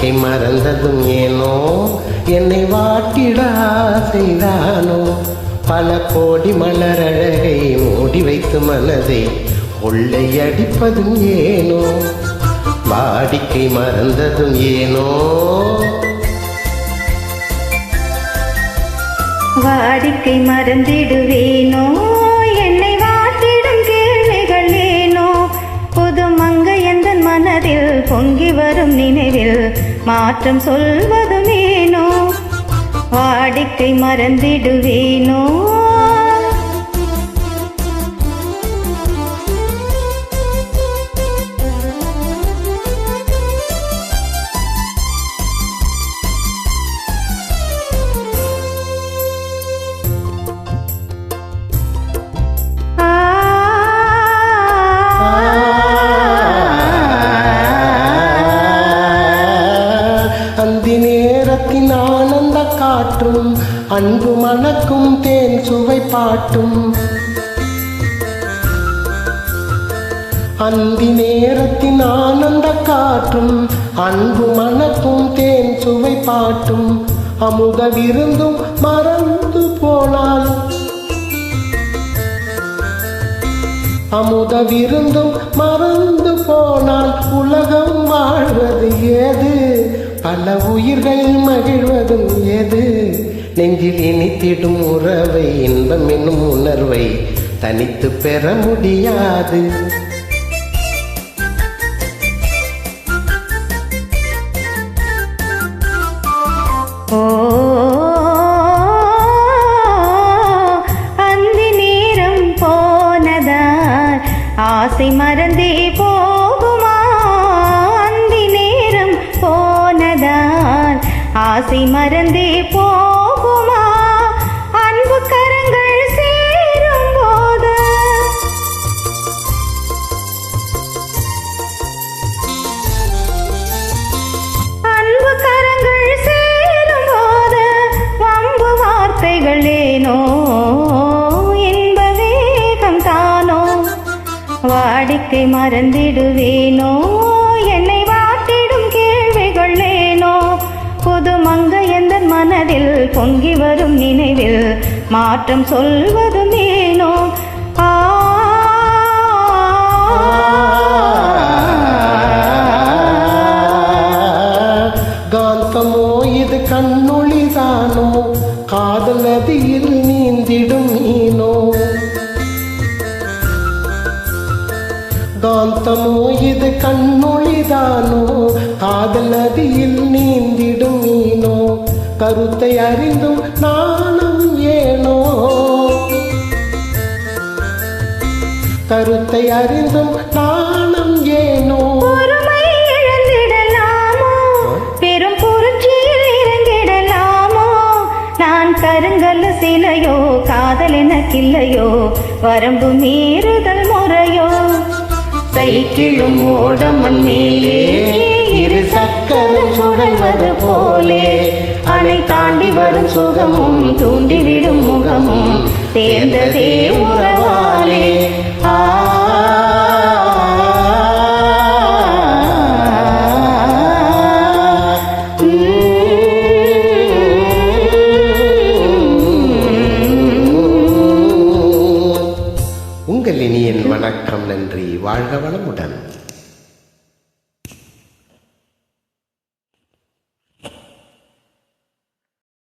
வாடிக்கை மறந்ததும் ஏனோ? என்னை வாட்டிடா செய்தானோ? பல கோடி மலரழகை மூடி வைத்து மனதை கொள்ளையடிப்பதும் ஏனோ? வாடிக்கை மறந்ததும் ஏனோ? வாடிக்கை மறந்திடுவேனோ? என்னை வாட்டிடும் கேள்விகள் ஏனோ? புது மங்கை எந்த மனதில் பொங்கி வரும் நினைவில் மாற்றம் சொல்வதுமேனோ வாடிக்கை மறந்திடுவேனோ? சந்தி நேரத்தின் ஆனந்த காற்றும் அன்பு மணக்கும் தேன் சுவை பாட்டும். அந்தி நேரத்தின் ஆனந்த காற்றும் அன்பு மணக்கும் தேன் சுவை பாட்டும். அமுத விருந்தும் மறந்து போனால். அமுத விருந்தும் மறந்து போனால் உலகம் வாழ்வது ஏது? பல உயிர்கள் மகிழ்வதும் எது? நெஞ்சில் இனித்திடும் உறவை இன்பம் என்னும் உணர்வை தனித்து பெற முடியாது. ஓ அந்தி நேரம் போனதால் ஆசை மறந்து ஆசை மறந்தே போகுமா? அன்பு கரங்கள் சேரும் போது அன்பு கரங்கள் சேரும் போது வம்பு வார்த்தைகள் ஏனோ? இன்ப வேகம் தானோ? வாடிக்கை மறந்திடுவேனோ? என்னை புது மங்கை எந்த மனதில் பொங்கி வரும் நினைவில் மாற்றம் சொல்வதும் ஏனோ காந்தமோ இது கண்ணொழிதானோ காதல் நதியில் நீந்திடும் மீனோ காந்தமோ இது கண்ணொழிதானோ காதல் நதியில் நீந்திடும் கருத்தை அறிந்தும் நாணம் ஏனோ? கருத்தை அறிந்தும் நாணம் ஏனோ? பொறுமை இழந்திடலாமோ? பெரும் புரட்சியில் இறங்கிடலாமோ? நான் கருங்கல் சிலையோ காதல் எனக்கில்லையோ? வரம்பு மீறுதல் முறையோ? சைக்கிளும் ஓடமன் மேலே இரு சக்கரம் சுழல்வது போலே. அணை தாண்டி வரும் சுகமும் தூண்டிவிடும் முகமும். தேர்ந்ததே உறவாலே. ஆ. உங்கள் இனியின் வணக்கம் நன்றி. வாழ்க வளமுடன்.